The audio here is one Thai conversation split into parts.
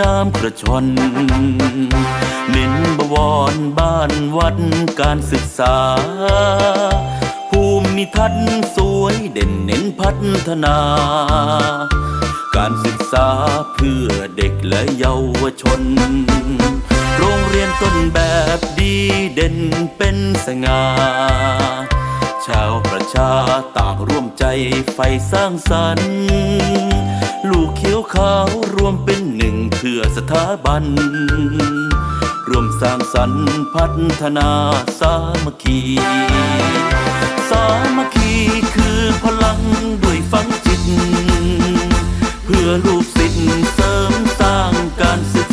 น้ำกระชอนเน้นบวรบ้านวัดการศึกษา ภูมิทัศน์สวยเด่นเน้นพัฒนา การศึกษาเพื่อเด็กและเยาวชน โรงเรียนต้นแบบดีเด่นเป็นสง่าชาวประชาต่างร่วมใจไฟสร้างสรรค์ ลูกเขียวขาวรวมเป็น ถาบัน ร่วมสร้างสรรค์พัฒนาสามัคคี สามัคคีคือพลังด้วยฝังจิต เพื่อลูกศิษย์เสริมสร้างการศึก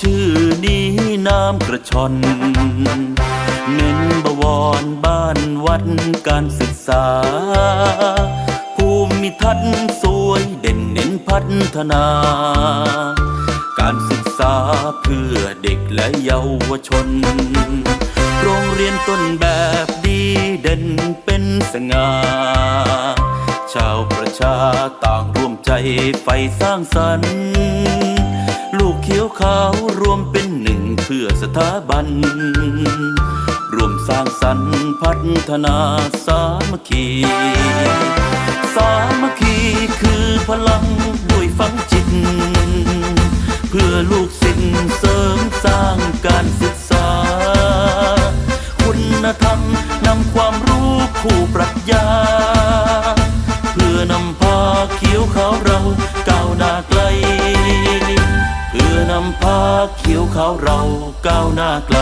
ชื่อนี้น้ำกระชอน เน้นบวรบ้านวัดการศึกษา ภูมิทัศน์สวยเด่นเน้นพัฒนา การศึกษาเพื่อเด็กและเยาวชน โรงเรียนต้นแบบดีเด่นเป็นสง่าชาวประชาต่างร่วมใจไฟสร้างสรรค์ เขียวขาวรวมเป็นหนึ่งเพื่อสถาบันร่วมสร้างสรรค์พัฒนาสามัคคี สามัคคีคือพลังด้วยฝังจิต เพื่อลูกศิษย์เสริมสร้างการศึกษา คุณธรรมนำความรู้คู่ปรัชญา เพื่อนำพาเขียวขาวเราำพาเขียวขาวเราก้าวหน้าไกล